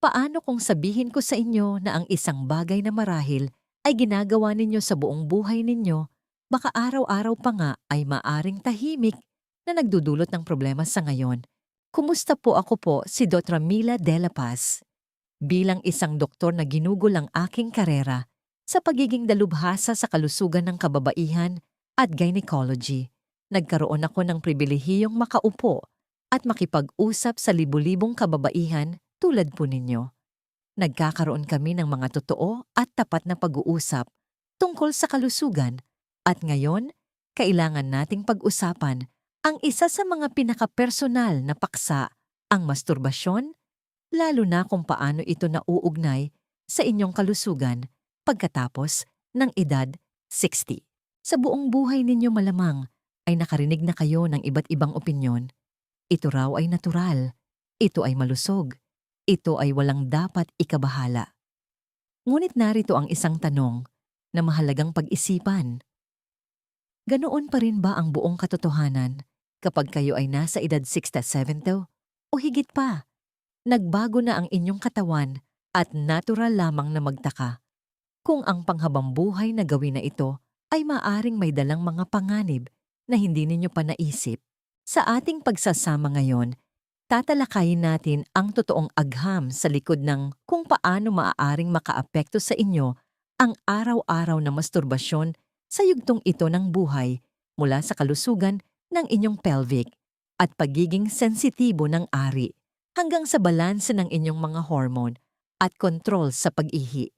Paano kung sabihin ko sa inyo na ang isang bagay na marahil ay ginagawa ninyo sa buong buhay ninyo, baka araw-araw pa nga ay maaring tahimik na nagdudulot ng problema sa ngayon. Kumusta po ako po si Dr. Mila De La Paz? Bilang isang doktor na ginugol ang aking karera sa pagiging dalubhasa sa kalusugan ng kababaihan at gynecology, nagkaroon ako ng pribilehiyong makaupo at makipag-usap sa libu-libong kababaihan tulad po ninyo. Nagkakaroon kami ng mga totoo at tapat na pag-uusap tungkol sa kalusugan at ngayon, kailangan nating pag-usapan ang isa sa mga pinakapersonal na paksa, ang masturbasyon, lalo na kung paano ito nauugnay sa inyong kalusugan pagkatapos ng edad 60. Sa buong buhay ninyo malamang ay nakarinig na kayo ng iba't ibang opinyon. Ito raw ay natural. Ito ay malusog. Ito ay walang dapat ikabahala. Ngunit narito ang isang tanong na mahalagang pag-isipan. Ganoon pa rin ba ang buong katotohanan kapag kayo ay nasa edad 60-70 o higit pa? Nagbago na ang inyong katawan at natural lamang na magtaka kung ang panghabang buhay na gawin na ito ay maaring may dalang mga panganib na hindi ninyo pa naisip. Sa ating pagsasama ngayon, tatalakayin natin ang totoong agham sa likod ng kung paano maaaring makaapekto sa inyo ang araw-araw na masturbasyon sa yugtong ito ng buhay mula sa kalusugan ng inyong pelvic at pagiging sensitibo ng ari hanggang sa balanse ng inyong mga hormone at kontrol sa pag-ihi.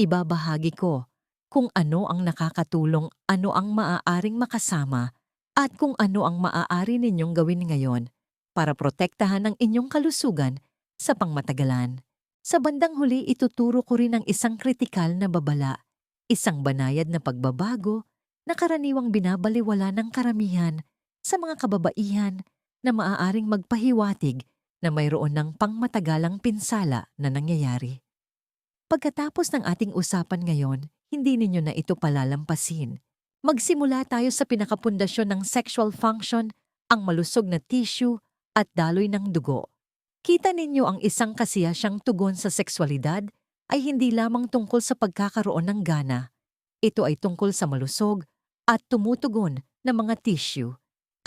Ibabahagi ko kung ano ang nakakatulong, ano ang maaaring makasama, at kung ano ang maaari ninyong gawin ngayon para protektahan ang inyong kalusugan sa pangmatagalan. Sa bandang huli, ituturo ko rin ang isang kritikal na babala, isang banayad na pagbabago na karaniwang binabaliwala ng karamihan sa mga kababaihan na maaaring magpahiwatig na mayroon ng pangmatagalang pinsala na nangyayari. Pagkatapos ng ating usapan ngayon, hindi ninyo na ito palalampasin. Magsimula tayo sa pinakapundasyon ng sexual function, ang malusog na tissue at daloy ng dugo. Kita ninyo ang isang kasiyasyang tugon sa sexualidad ay hindi lamang tungkol sa pagkakaroon ng gana. Ito ay tungkol sa malusog at tumutugon na mga tissue.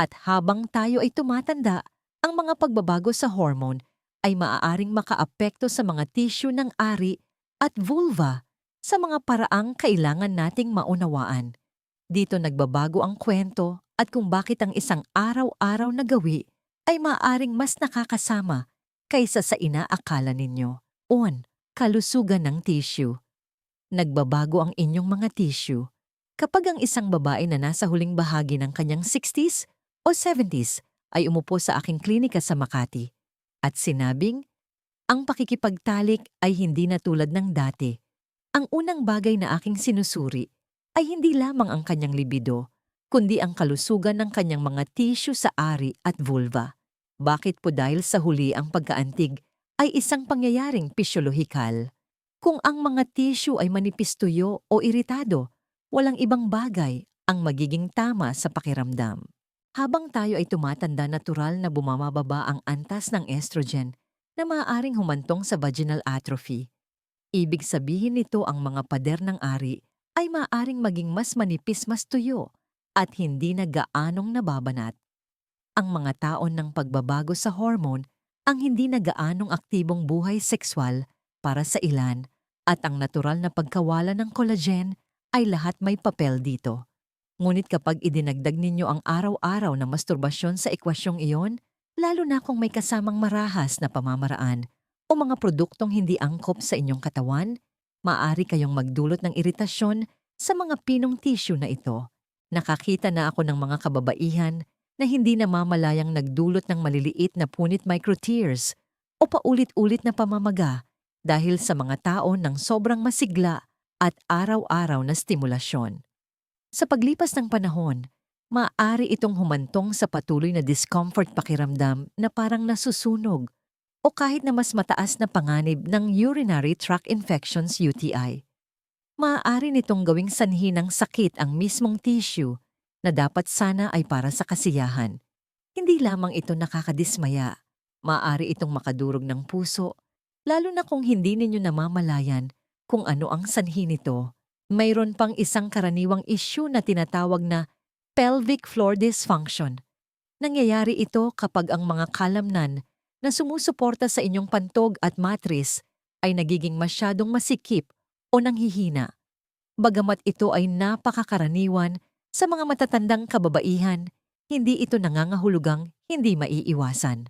At habang tayo ay tumatanda, ang mga pagbabago sa hormone ay maaaring makaapekto sa mga tissue ng ari at vulva sa mga paraang kailangan nating maunawaan. Dito nagbabago ang kwento at kung bakit ang isang araw-araw na gawi ay maaring mas nakakasama kaysa sa inaakala ninyo. On, kalusugan ng tissue. Nagbabago ang inyong mga tissue kapag ang isang babae na nasa huling bahagi ng kanyang 60s o 70s ay umupo sa aking klinika sa Makati at sinabing, ang pakikipagtalik ay hindi na tulad ng dati. Ang unang bagay na aking sinusuri ay hindi lamang ang kanyang libido, kundi ang kalusugan ng kanyang mga tissue sa ari at vulva. Bakit po dahil sa huli ang pagkaantig ay isang pangyayaring pisyolohikal? Kung ang mga tissue ay manipis tuyo o iritado, walang ibang bagay ang magiging tama sa pakiramdam. Habang tayo ay tumatanda natural na bumababa ang antas ng estrogen na maaaring humantong sa vaginal atrophy. Ibig sabihin nito ang mga pader ng ari ay maaaring maging mas manipis mas tuyo at hindi na gaanong nababanat ang mga taon ng pagbabago sa hormone ang hindi nagaanong aktibong buhay sexual para sa ilan at ang natural na pagkawala ng collagen ay lahat may papel dito. Ngunit kapag idinagdag ninyo ang araw-araw na masturbasyon sa ekwasyong iyon, lalo na kung may kasamang marahas na pamamaraan o mga produktong hindi angkop sa inyong katawan, maaari kayong magdulot ng iritasyon sa mga pinong tissue na ito. Nakakita na ako ng mga kababaihan na hindi namamalayang nagdulot ng maliliit na punit microtears o paulit-ulit na pamamaga dahil sa mga tao ng sobrang masigla at araw-araw na stimulasyon. Sa paglipas ng panahon, maaari itong humantong sa patuloy na discomfort pakiramdam na parang nasusunog o kahit na mas mataas na panganib ng urinary tract infections UTI. Maaari nitong gawing sanhi ng sakit ang mismong tissue na dapat sana ay para sa kasiyahan. Hindi lamang ito nakakadismaya, maaari itong makadurog ng puso, Lalo na kung hindi ninyo namamalayan kung ano ang sanhi nito. Mayroon pang isang karaniwang issue na tinatawag na pelvic floor dysfunction. Nangyayari ito kapag ang mga kalamnan na sumusuporta sa inyong pantog at matris ay nagiging masyadong masikip o nanghihina. Bagamat ito ay napakakaraniwan sa mga matatandang kababaihan, hindi ito nangangahulugang hindi maiiwasan.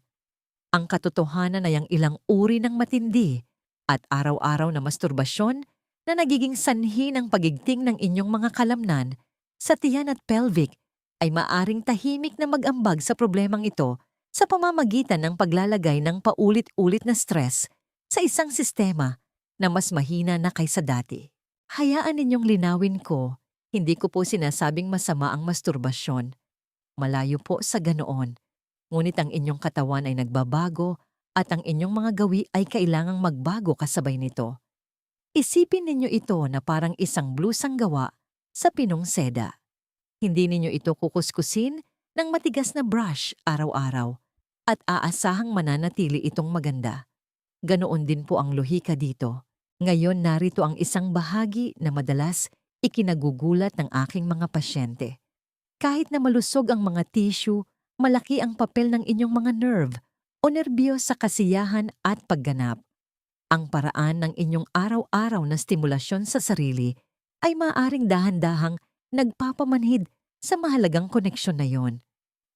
Ang katotohanan ay ang ilang uri ng matindi at araw-araw na masturbasyon na nagiging sanhi ng pagigting ng inyong mga kalamnan sa tiyan at pelvic ay maaring tahimik na mag-ambag sa problemang ito sa pamamagitan ng paglalagay ng paulit-ulit na stress sa isang sistema na mas mahina na kaysa dati. Hayaan ninyong linawin ko, hindi ko po sinasabing masama ang masturbasyon. Malayo po sa ganoon. Ngunit ang inyong katawan ay nagbabago at ang inyong mga gawi ay kailangang magbago kasabay nito. Isipin ninyo ito na parang isang blusang gawa sa pinong seda. Hindi ninyo ito kukuskusin ng matigas na brush araw-araw at aasahang mananatili itong maganda. Ganoon din po ang lohika dito. Ngayon narito ang isang bahagi na madalas ikinagugulat ng aking mga pasyente. Kahit na malusog ang mga tissue, malaki ang papel ng inyong mga nerve o nerbiyos sa kasiyahan at pagganap. Ang paraan ng inyong araw-araw na stimulasyon sa sarili ay maaring dahan-dahang nagpapamanhid sa mahalagang koneksyon na yon.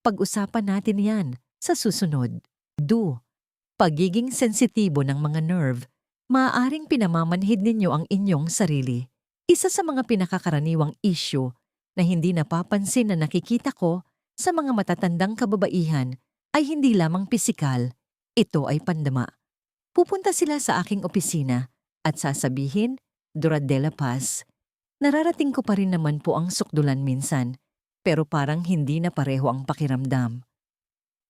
Pag-usapan natin yan sa susunod. Do. Pagiging sensitibo ng mga nerve maaaring pinamamanhid ninyo ang inyong sarili. Isa sa mga pinakakaraniwang issue na hindi napapansin na nakikita ko sa mga matatandang kababaihan ay hindi lamang pisikal, ito ay pandama. Pupunta sila sa aking opisina at sasabihin, Durad de la Paz, nararating ko pa rin naman po ang sukdulan minsan, pero parang hindi na pareho ang pakiramdam.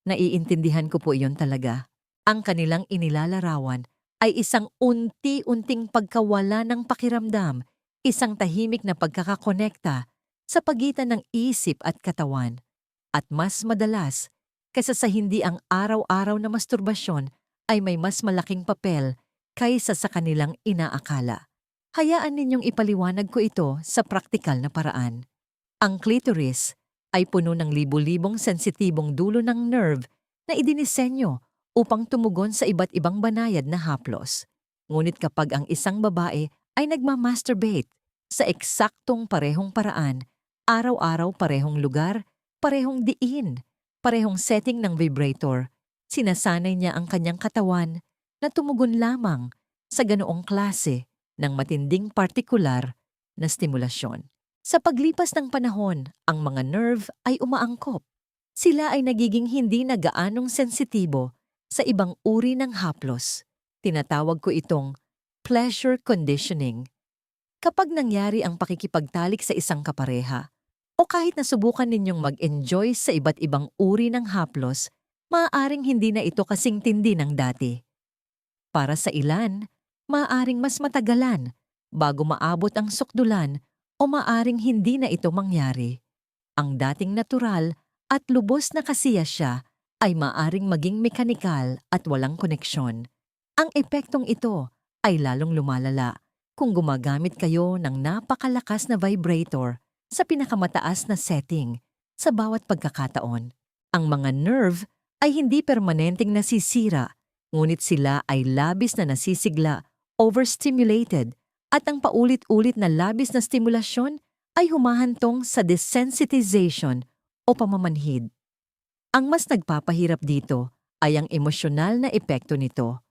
Naiintindihan ko po iyon talaga. Ang kanilang inilalarawan ay isang unti-unting pagkawala ng pakiramdam, isang tahimik na pagkakakonekta sa pagitan ng isip at katawan. At mas madalas, kaysa sa hindi ang araw-araw na masturbasyon ay may mas malaking papel kaysa sa kanilang inaakala. Hayaan ninyong ipaliwanag ko ito sa praktikal na paraan. Ang clitoris ay puno ng libu-libong sensitibong dulo ng nerve na idinisenyo upang tumugon sa iba't ibang banayad na haplos. Ngunit kapag ang isang babae ay nagmamasturbate sa eksaktong parehong paraan, araw-araw parehong lugar, parehong diin, parehong setting ng vibrator, sinasanay niya ang kanyang katawan na tumugon lamang sa ganoong klase ng matinding partikular na stimulasyon. Sa paglipas ng panahon, ang mga nerve ay umaangkop. Sila ay nagiging hindi na gaanong sensitibo sa ibang uri ng haplos. Tinatawag ko itong pleasure conditioning. Kapag nangyari ang pakikipagtalik sa isang kapareha, o kahit nasubukan ninyong mag-enjoy sa iba't ibang uri ng haplos, maaaring hindi na ito kasing tindi ng dati. Para sa ilan, maaaring mas matagalan bago maabot ang sukdulan o maaring hindi na ito mangyari. Ang dating natural at lubos na kasiya siya ay maaring maging mekanikal at walang koneksyon. Ang epektong ito ay lalong lumalala kung gumagamit kayo ng napakalakas na vibrator sa pinakamataas na setting sa bawat pagkakataon. Ang mga nerve ay hindi permanenteng nasisira, ngunit sila ay labis na nasisigla, overstimulated at ang paulit-ulit na labis na stimulasyon ay humahantong sa desensitization o pamamanhid. Ang mas nagpapahirap dito ay ang emosyonal na epekto nito.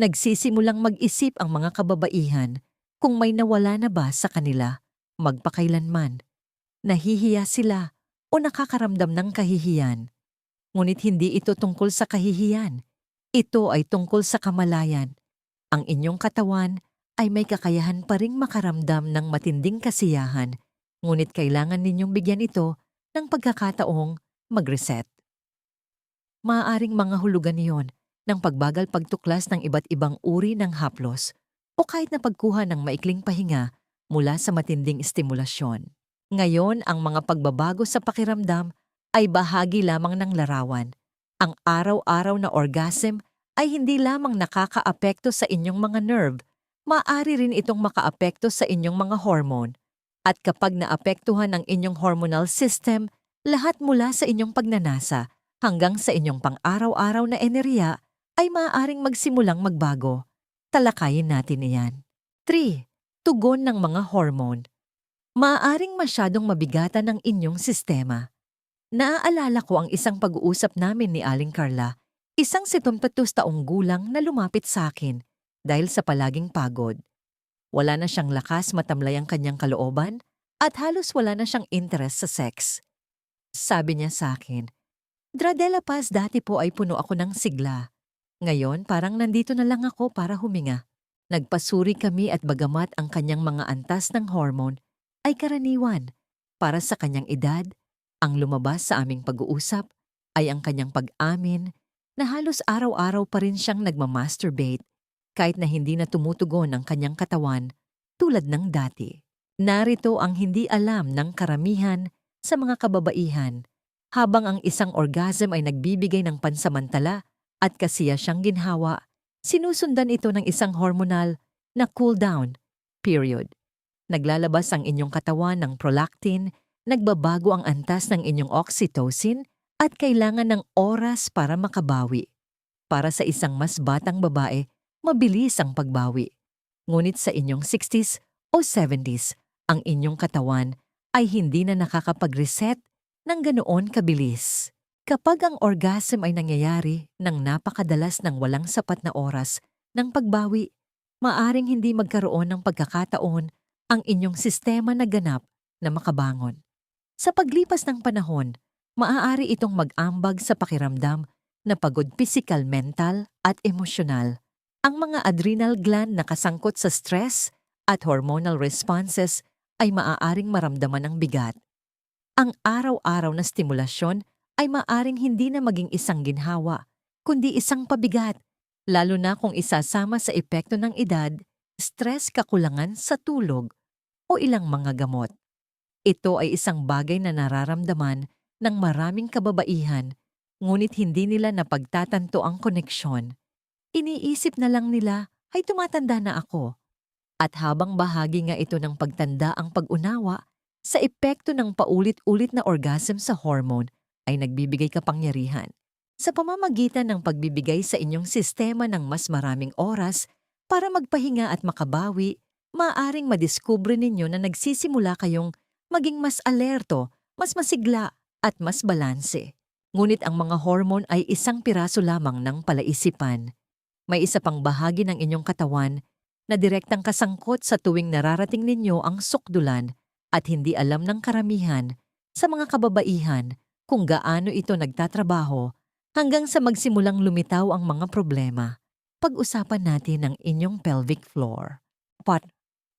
Nagsisimulang mag-isip ang mga kababaihan kung may nawala na ba sa kanila magpakailanman. Nahihiya sila o nakakaramdam ng kahihiyan. Ngunit hindi ito tungkol sa kahihiyan. Ito ay tungkol sa kamalayan. Ang inyong katawan ay may kakayahan pa ring makaramdam ng matinding kasiyahan, ngunit kailangan ninyong bigyan ito ng pagkakataong mag-reset. Maaaring mga hulugan niyon ng pagbagal pagtuklas ng iba't ibang uri ng haplos o kahit na pagkuha ng maikling pahinga mula sa matinding estimulasyon. Ngayon, ang mga pagbabago sa pakiramdam ay bahagi lamang ng larawan. Ang araw-araw na orgasm ay hindi lamang nakakaapekto sa inyong mga nerve, maaari rin itong makaapekto sa inyong mga hormone. At kapag naapektuhan ang inyong hormonal system, lahat mula sa inyong pagnanasa hanggang sa inyong pang-araw-araw na enerhiya ay maaaring magsimulang magbago. Talakayin natin iyan. 3. Tugon ng mga hormone. Maaaring masyadong mabigatan ng inyong sistema. Naaalala ko ang isang pag-uusap namin ni Aling Carla, isang 72 taong gulang na lumapit sa akin dahil sa palaging pagod. Wala na siyang lakas matamlay ang kanyang kalooban at halos wala na siyang interest sa sex. Sabi niya sa akin, Dradela Paz dati po ay puno ako ng sigla. Ngayon parang nandito na lang ako para huminga. Nagpasuri kami at bagamat ang kanyang mga antas ng hormone ay karaniwan para sa kanyang edad, ang lumabas sa aming pag-uusap ay ang kanyang pag-amin na halos araw-araw pa rin siyang nagmamasturbate kahit na hindi na tumutugon ang kanyang katawan tulad ng dati. Narito ang hindi alam ng karamihan sa mga kababaihan habang ang isang orgasm ay nagbibigay ng pansamantala at kasiya siyang ginhawa, sinusundan ito ng isang hormonal na cool down period. Naglalabas ang inyong katawan ng prolactin, nagbabago ang antas ng inyong oxytocin at kailangan ng oras para makabawi. Para sa isang mas batang babae, mabilis ang pagbawi. Ngunit sa inyong 60s o 70s, ang inyong katawan ay hindi na nakakapag-reset ng ganoon kabilis. Kapag ang orgasm ay nangyayari ng napakadalas ng walang sapat na oras ng pagbawi, maaring hindi magkaroon ng pagkakataon ang inyong sistema na ganap na makabangon. Sa paglipas ng panahon, maaari itong mag-ambag sa pakiramdam na pagod physical, mental at emosyonal. Ang mga adrenal gland na kasangkot sa stress at hormonal responses ay maaaring maramdaman ng bigat. Ang araw-araw na stimulasyon ay maaring hindi na maging isang ginhawa, kundi isang pabigat, lalo na kung isasama sa epekto ng edad stress kakulangan sa tulog o ilang mga gamot. Ito ay isang bagay na nararamdaman ng maraming kababaihan ngunit hindi nila napagtatanto ang koneksyon. Iniisip na lang nila ay tumatanda na ako. At habang bahagi nga ito ng pagtanda ang pag-unawa, sa epekto ng paulit-ulit na orgasm sa hormone ay nagbibigay kapangyarihan. Sa pamamagitan ng pagbibigay sa inyong sistema ng mas maraming oras para magpahinga at makabawi, maaring madiskubre ninyo na nagsisimula kayong maging mas alerto, mas masigla, at mas balanse. Ngunit ang mga hormone ay isang piraso lamang ng palaisipan. May isa pang bahagi ng inyong katawan na direktang kasangkot sa tuwing nararating ninyo ang sukdulan at hindi alam ng karamihan sa mga kababaihan kung gaano ito nagtatrabaho hanggang sa magsimulang lumitaw ang mga problema pag-usapan natin ang inyong pelvic floor. Pat,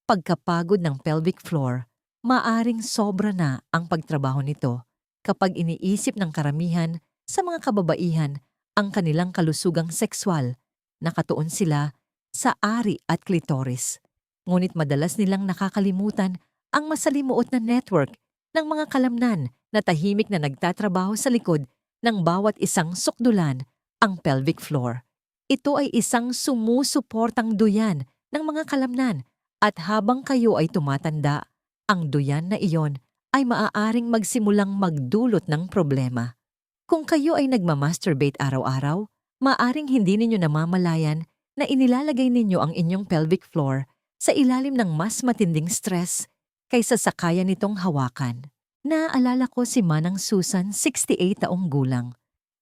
pagkapagod ng pelvic floor, maaring sobra na ang pagtrabaho nito kapag iniisip ng karamihan sa mga kababaihan ang kanilang kalusugang sexual, nakatuon sila sa ari at klitoris. Ngunit madalas nilang nakakalimutan ang masalimuot na network ng mga kalamnan na tahimik na nagtatrabaho sa likod ng bawat isang sukdulan, ang pelvic floor. Ito ay isang sumusuportang duyan ng mga kalamnan at habang kayo ay tumatanda, ang duyan na iyon ay maaaring magsimulang magdulot ng problema. Kung kayo ay nagmamasturbate araw-araw, maaaring hindi ninyo namamalayan na inilalagay ninyo ang inyong pelvic floor sa ilalim ng mas matinding stress kaysa sa kaya nitong hawakan. Naaalala ko si Manang Susan, 68 taong gulang.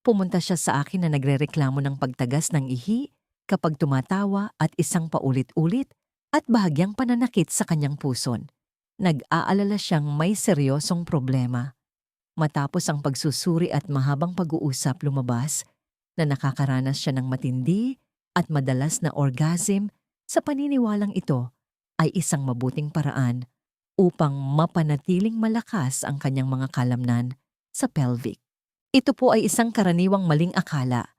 Pumunta siya sa akin na nagrereklamo ng pagtagas ng ihi kapag tumatawa at isang paulit-ulit at bahagyang pananakit sa kanyang puson. Nag-aalala siyang may seryosong problema. Matapos ang pagsusuri at mahabang pag-uusap lumabas na nakakaranas siya ng matindi at madalas na orgasm sa paniniwalang ito ay isang mabuting paraan upang mapanatiling malakas ang kanyang mga kalamnan sa pelvic. Ito po ay isang karaniwang maling akala.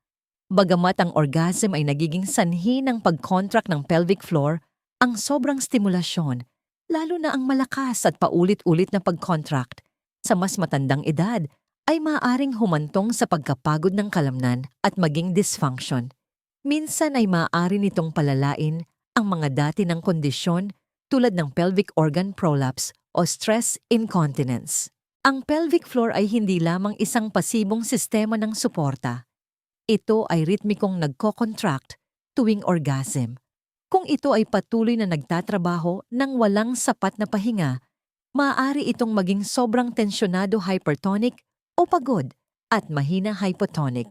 Bagamat ang orgasm ay nagiging sanhi ng pag-contract ng pelvic floor, ang sobrang stimulasyon, lalo na ang malakas at paulit-ulit na pag-contract sa mas matandang edad, ay maaaring humantong sa pagkapagod ng kalamnan at maging dysfunction. Minsan ay maaari nitong palalain ang mga dati ng kondisyon tulad ng pelvic organ prolapse o stress incontinence. Ang pelvic floor ay hindi lamang isang pasibong sistema ng suporta. Ito ay ritmikong nagko-contract tuwing orgasm. Kung ito ay patuloy na nagtatrabaho ng walang sapat na pahinga, maaari itong maging sobrang tensyonado hypertonic o pagod at mahina hypotonic.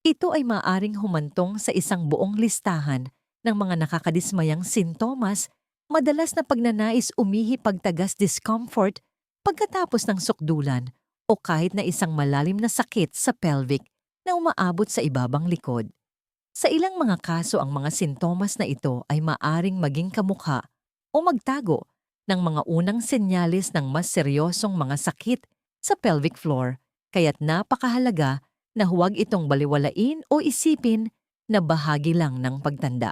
Ito ay maaaring humantong sa isang buong listahan ng mga nakakadismayang sintomas, madalas na pagnanais umihi pagtagas discomfort pagkatapos ng sukdulan o kahit na isang malalim na sakit sa pelvic na umaabot sa ibabang likod. Sa ilang mga kaso ang mga sintomas na ito ay maaring maging kamukha o magtago ng mga unang senyales ng mas seryosong mga sakit sa pelvic floor, kaya't napakahalaga na huwag itong baliwalain o isipin na bahagi lang ng pagtanda.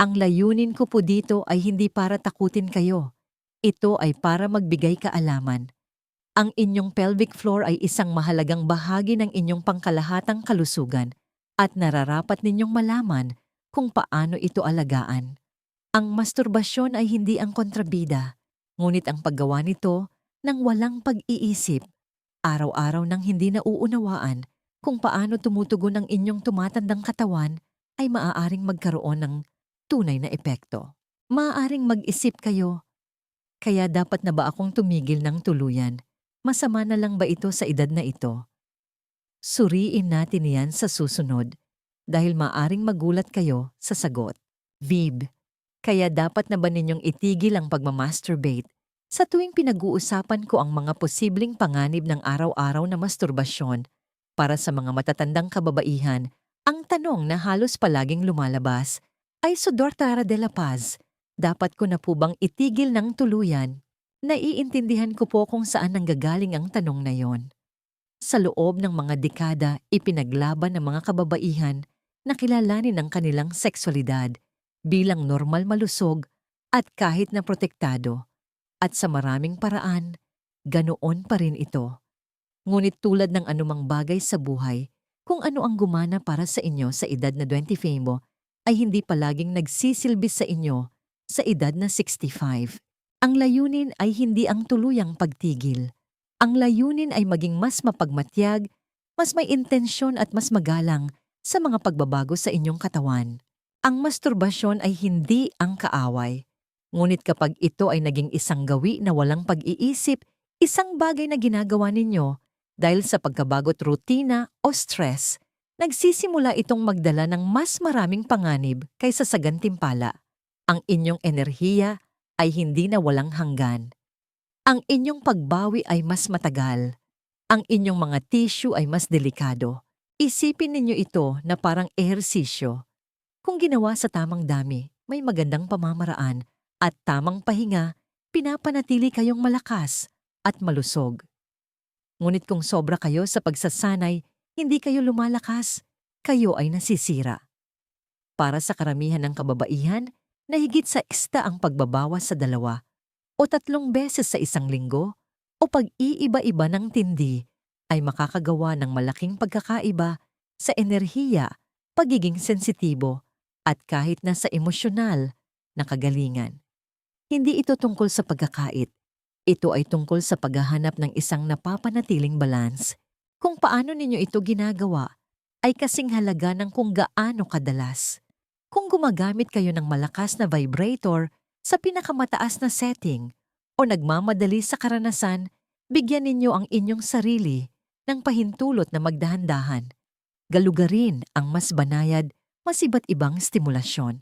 Ang layunin ko po dito ay hindi para takutin kayo. Ito ay para magbigay kaalaman. Ang inyong pelvic floor ay isang mahalagang bahagi ng inyong pangkalahatang kalusugan at nararapat ninyong malaman kung paano ito alagaan. Ang masturbasyon ay hindi ang kontrabida, ngunit ang paggawa nito ng walang pag-iisip, araw-araw nang hindi nauunawaan kung paano tumutugon ang inyong tumatandang katawan ay maaaring magkaroon ng tunay na epekto. Maaaring mag-isip kayo, kaya dapat na ba akong tumigil ng tuluyan? Masama na lang ba ito sa edad na ito? Suriin natin yan sa susunod dahil maaring magulat kayo sa sagot. Vib, kaya dapat na ba ninyong itigil ang pagmamasturbate sa tuwing pinag-uusapan ko ang mga posibleng panganib ng araw-araw na masturbasyon para sa mga matatandang kababaihan, ang tanong na halos palaging lumalabas ay Sudor Tara de la Paz, dapat ko na po bang itigil ng tuluyan? Naiintindihan ko po kung saan nanggagaling ang tanong na yon. Sa loob ng mga dekada, ipinaglaban ng mga kababaihan na kilalanin ang kanilang seksualidad bilang normal malusog at kahit na protektado. At sa maraming paraan, ganoon pa rin ito. Ngunit tulad ng anumang bagay sa buhay, kung ano ang gumana para sa inyo sa edad na 25 mo, ay hindi palaging nagsisilbi sa inyo sa edad na 65. Ang layunin ay hindi ang tuluyang pagtigil. Ang layunin ay maging mas mapagmatyag, mas may intensyon at mas magalang sa mga pagbabago sa inyong katawan. Ang masturbasyon ay hindi ang kaaway. Ngunit kapag ito ay naging isang gawi na walang pag-iisip, isang bagay na ginagawa ninyo dahil sa pagkabagot rutina o stress, nagsisimula itong magdala ng mas maraming panganib kaysa sa gantimpala. Ang inyong enerhiya ay hindi na walang hanggan. Ang inyong pagbawi ay mas matagal. Ang inyong mga tissue ay mas delikado. Isipin ninyo ito na parang ehersisyo. Kung ginawa sa tamang dami, may magandang pamamaraan at tamang pahinga, pinapanatili kayong malakas at malusog. Ngunit kung sobra kayo sa pagsasanay, hindi kayo lumalakas, kayo ay nasisira. Para sa karamihan ng kababaihan, na higit sa ista ang pagbabawas sa dalawa o tatlong beses sa isang linggo o pag-iiba-iba ng tindi ay makakagawa ng malaking pagkakaiba sa enerhiya, pagiging sensitibo at kahit na sa emosyonal na kagalingan. Hindi ito tungkol sa pagkakait. Ito ay tungkol sa paghahanap ng isang napapanatiling balance. Kung paano ninyo ito ginagawa ay kasing halaga ng kung gaano kadalas. Kung gumagamit kayo ng malakas na vibrator sa pinakamataas na setting o nagmamadali sa karanasan, bigyan ninyo ang inyong sarili ng pahintulot na magdahan-dahan. Galugarin ang mas banayad, mas iba't ibang stimulasyon.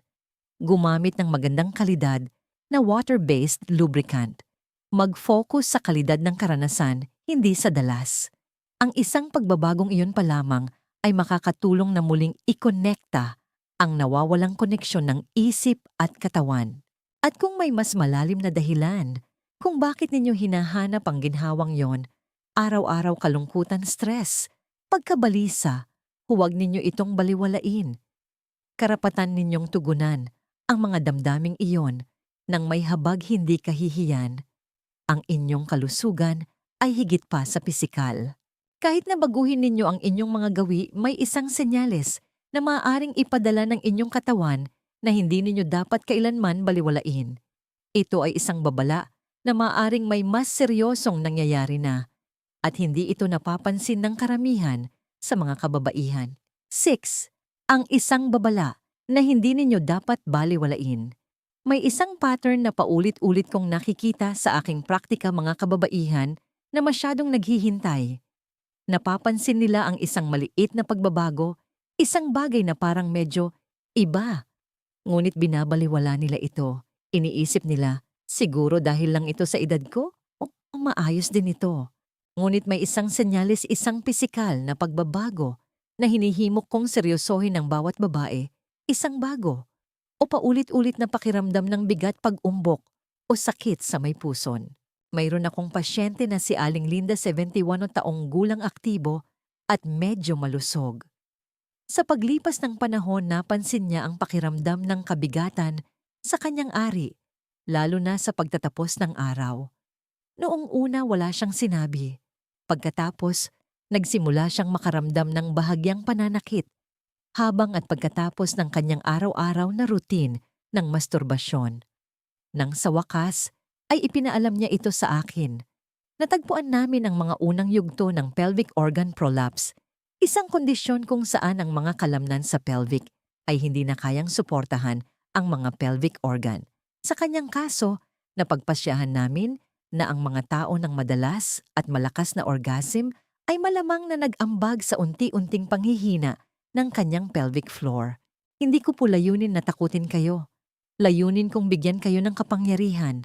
Gumamit ng magandang kalidad na water-based lubricant. Mag-focus sa kalidad ng karanasan, hindi sa dalas. Ang isang pagbabagong iyon pa lamang ay makakatulong na muling ikonekta ang nawawalang koneksyon ng isip at katawan. At kung may mas malalim na dahilan kung bakit ninyo hinahanap ang ginhawang yon, araw-araw kalungkutan stress, pagkabalisa, huwag ninyo itong baliwalain. Karapatan ninyong tugunan ang mga damdaming iyon nang may habag hindi kahihiyan. Ang inyong kalusugan ay higit pa sa pisikal. Kahit na baguhin ninyo ang inyong mga gawi, may isang senyales na maaaring ipadala ng inyong katawan na hindi ninyo dapat kailanman baliwalain. Ito ay isang babala na maaaring may mas seryosong nangyayari na at hindi ito napapansin ng karamihan sa mga kababaihan. 6. Ang isang babala na hindi ninyo dapat baliwalain. May isang pattern na paulit-ulit kong nakikita sa aking praktika mga kababaihan na masyadong naghihintay. Napapansin nila ang isang maliit na pagbabago, isang bagay na parang medyo iba. Ngunit binabaliwala nila ito. Iniisip nila, siguro dahil lang ito sa edad ko? O maayos din ito. Ngunit may isang senyalis isang pisikal na pagbabago na hinihimok kong seryosohin ng bawat babae, isang bago, o paulit-ulit na pakiramdam ng bigat pag-umbok o sakit sa may puson. Mayroon akong pasyente na si Aling Linda 71 na taong gulang aktibo at medyo malusog. Sa paglipas ng panahon napansin niya ang pakiramdam ng kabigatan sa kanyang ari, lalo na sa pagtatapos ng araw. Noong una wala siyang sinabi. Pagkatapos, nagsimula siyang makaramdam ng bahagyang pananakit habang at pagkatapos ng kanyang araw-araw na routine ng masturbasyon. Nang sa wakas, ay ipinaalam niya ito sa akin. Natagpuan namin ang mga unang yugto ng pelvic organ prolapse, isang kondisyon kung saan ang mga kalamnan sa pelvic ay hindi na kayang suportahan ang mga pelvic organ. Sa kanyang kaso, napagpasyahan namin na ang mga tao ng madalas at malakas na orgasm ay malamang na nag-ambag sa unti-unting panghihina ng kanyang pelvic floor. Hindi ko po layunin na takutin kayo. Layunin kong bigyan kayo ng kapangyarihan.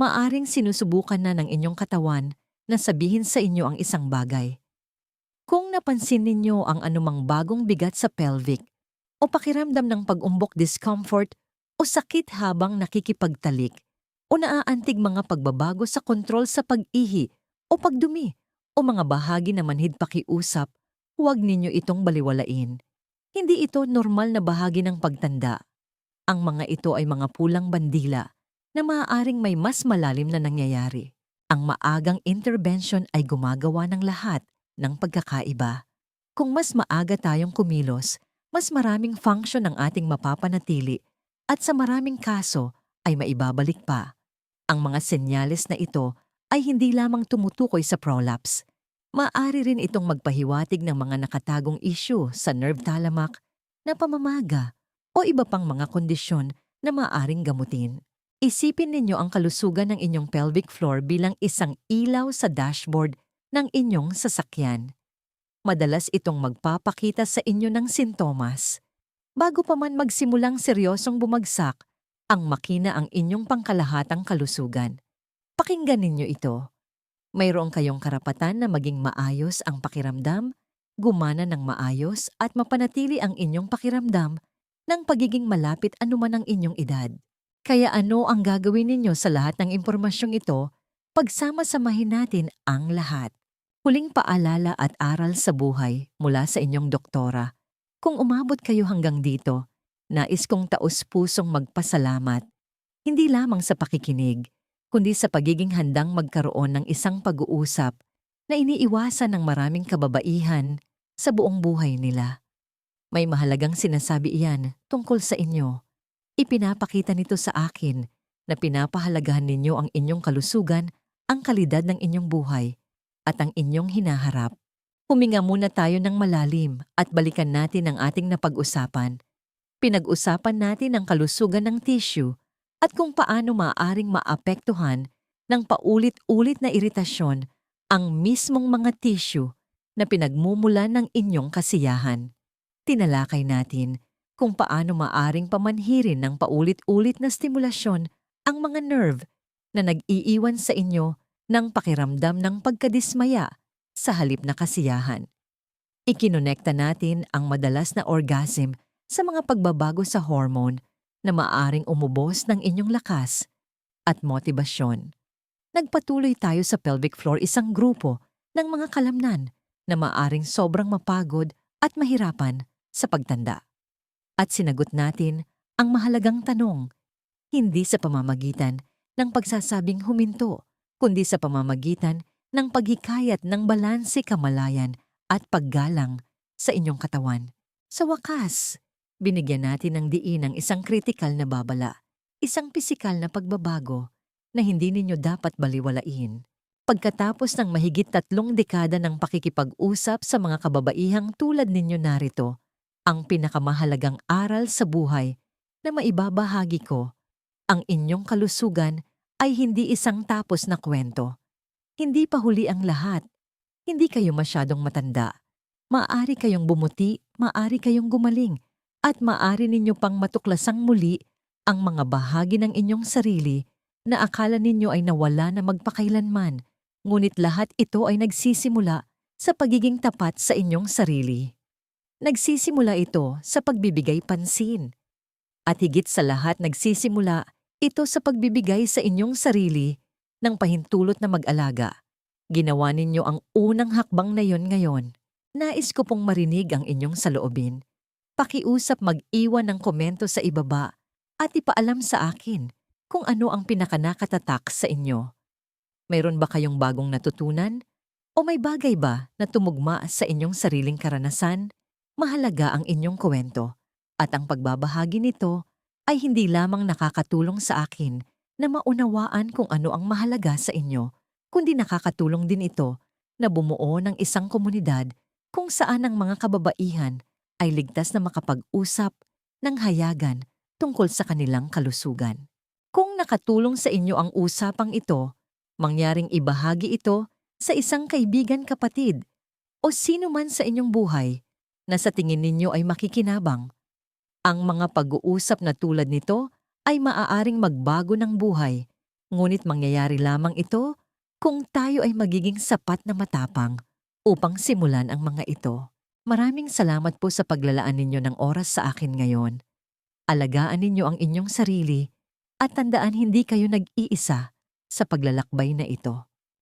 Maaring sinusubukan na ng inyong katawan na sabihin sa inyo ang isang bagay. Kung napansin ninyo ang anumang bagong bigat sa pelvic o pakiramdam ng pag-umbok discomfort o sakit habang nakikipagtalik o naaantig mga pagbabago sa kontrol sa pag-ihi o pagdumi o mga bahagi na manhid pakiusap, huwag ninyo itong baliwalain. Hindi ito normal na bahagi ng pagtanda. Ang mga ito ay mga pulang bandila na maaaring may mas malalim na nangyayari. Ang maagang intervention ay gumagawa ng lahat ng pagkakaiba. Kung mas maaga tayong kumilos, mas maraming function ang ating mapapanatili at sa maraming kaso ay maibabalik pa. Ang mga senyales na ito ay hindi lamang tumutukoy sa prolapse. Maari rin itong magpahiwatig ng mga nakatagong issue sa nerve talamak na pamamaga o iba pang mga kondisyon na maaring gamutin. Isipin ninyo ang kalusugan ng inyong pelvic floor bilang isang ilaw sa dashboard ng inyong sasakyan. Madalas itong magpapakita sa inyo ng sintomas. Bago pa man magsimulang seryosong bumagsak, ang makina ang inyong pangkalahatang kalusugan. Pakinggan ninyo ito. Mayroong kayong karapatan na maging maayos ang pakiramdam, gumana ng maayos at mapanatili ang inyong pakiramdam ng pagiging malapit anuman ang inyong edad. Kaya ano ang gagawin ninyo sa lahat ng impormasyong ito, pagsama-samahin natin ang lahat. Huling paalala at aral sa buhay mula sa inyong doktora. Kung umabot kayo hanggang dito, nais kong taos-pusong magpasalamat. Hindi lamang sa pakikinig, kundi sa pagiging handang magkaroon ng isang pag-uusap na iniiwasan ng maraming kababaihan sa buong buhay nila. May mahalagang sinasabi iyan tungkol sa inyo. Ipinapakita nito sa akin na pinapahalagahan ninyo ang inyong kalusugan, ang kalidad ng inyong buhay, at ang inyong hinaharap. Huminga muna tayo ng malalim at balikan natin ang ating napag-usapan. Pinag-usapan natin ang kalusugan ng tissue at kung paano maaaring maapektuhan ng paulit-ulit na iritasyon ang mismong mga tissue na pinagmumulan ng inyong kasiyahan. Tinalakay natin kung paano maaring pamanhirin ng paulit-ulit na stimulasyon ang mga nerve na nag-iiwan sa inyo ng pakiramdam ng pagkadismaya sa halip na kasiyahan. Ikinonekta natin ang madalas na orgasm sa mga pagbabago sa hormone na maaring umubos ng inyong lakas at motibasyon. Nagpatuloy tayo sa pelvic floor isang grupo ng mga kalamnan na maaring sobrang mapagod at mahirapan sa pagtanda at sinagot natin ang mahalagang tanong, hindi sa pamamagitan ng pagsasabing huminto, kundi sa pamamagitan ng paghikayat ng balanse kamalayan at paggalang sa inyong katawan. Sa wakas, binigyan natin ng diin ang isang kritikal na babala, isang pisikal na pagbabago na hindi ninyo dapat baliwalain. Pagkatapos ng mahigit tatlong dekada ng pakikipag-usap sa mga kababaihang tulad ninyo narito, ang pinakamahalagang aral sa buhay na maibabahagi ko, ang inyong kalusugan ay hindi isang tapos na kwento. Hindi pa huli ang lahat. Hindi kayo masyadong matanda. Maaari kayong bumuti, maaari kayong gumaling, at maaari ninyo pang matuklasang muli ang mga bahagi ng inyong sarili na akala ninyo ay nawala na magpakailanman, ngunit lahat ito ay nagsisimula sa pagiging tapat sa inyong sarili. Nagsisimula ito sa pagbibigay pansin. At higit sa lahat nagsisimula ito sa pagbibigay sa inyong sarili ng pahintulot na mag-alaga. Ginawa ninyo ang unang hakbang na yon ngayon. Nais ko pong marinig ang inyong saloobin. Pakiusap mag-iwan ng komento sa ibaba at ipaalam sa akin kung ano ang pinakanakatatak sa inyo. Mayroon ba kayong bagong natutunan? O may bagay ba na tumugma sa inyong sariling karanasan? Mahalaga ang inyong kwento at ang pagbabahagi nito ay hindi lamang nakakatulong sa akin na maunawaan kung ano ang mahalaga sa inyo, kundi nakakatulong din ito na bumuo ng isang komunidad kung saan ang mga kababaihan ay ligtas na makapag-usap ng hayagan tungkol sa kanilang kalusugan. Kung nakatulong sa inyo ang usapang ito, mangyaring ibahagi ito sa isang kaibigan kapatid o sino man sa inyong buhay na sa tingin ninyo ay makikinabang. Ang mga pag-uusap na tulad nito ay maaaring magbago ng buhay, ngunit mangyayari lamang ito kung tayo ay magiging sapat na matapang upang simulan ang mga ito. Maraming salamat po sa paglalaan ninyo ng oras sa akin ngayon. Alagaan ninyo ang inyong sarili at tandaan hindi kayo nag-iisa sa paglalakbay na ito.